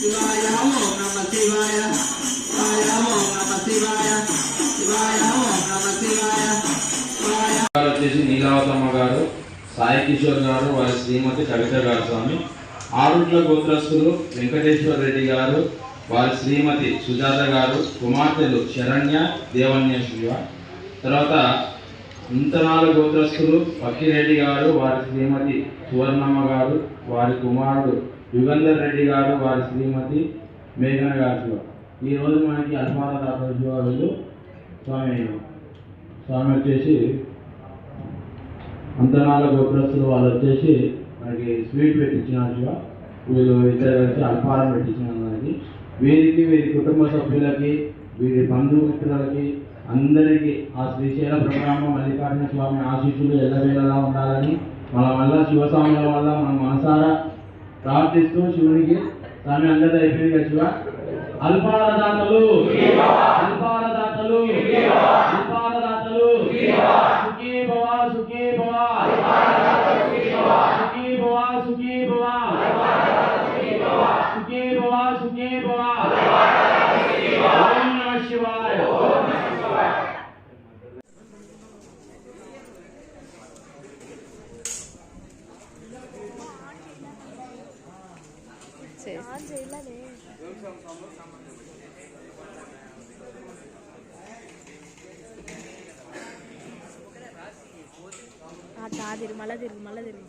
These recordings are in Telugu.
శివాయ ఓం నమ శివాయ. శివాయ ఓం నమ శివాయ. శివాయ ఓం నమ శివాయ. శివాయ గారు వచ్చేసి నీలావతమ్మ గారు సాయి కిషోర్ గారు వారి శ్రీమతి కవిత గారు స్వామి. ఆరుట్ల గోత్రస్తులు వెంకటేశ్వర రెడ్డి గారు వారి శ్రీమతి సుజాత గారు కుమార్తెలు శరణ్య దేవన్య శివ. తర్వాత ఇంతనాల గోత్రస్తులు పక్కిరెడ్డి గారు వారి శ్రీమతి సువర్ణమ్మ గారు వారి కుమారుడు యుగంధర్ రెడ్డి గారు వారి శ్రీమతి మేఘన గారు. ఈరోజు ఈ రోజు మనకి అల్పాల దాత స్వామి స్వామి వచ్చేసి అంతనాల గోపురస్తులు వాళ్ళు వచ్చేసి మనకి స్వీట్ పెట్టించినారు శివ. వీళ్ళు ఇద్దరు కలిసి అల్పారం పెట్టించినారు మనకి. వీరికి వీరి కుటుంబ సభ్యులకి వీరి బంధుమిత్రులకి అందరికీ ఆ శ్రీశైల బ్రహ్మ మల్లికార్జున స్వామి ఆశీస్సులు ఎల్లవేళలా ఉండాలని మన వల్ల శివస్వాముల వల్ల మనం మనసారా ప్రార్థిస్తూ శివునికి స్వామి అందరి అయిపోయింది కదా శివ. అల్పార దాతలు అల్పార దాతలు అల్పార దాతలు సుఖీ భవ సుఖీ భవ సుఖీ భవ సుఖీ భవ సుఖీ భవ సుఖీ భవ ఓం నమః శివాయ అట్లా తిరుగు మళ్ళా తిరుగు మళ్ళా తిరుగు.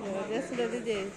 Olha a cidade dele.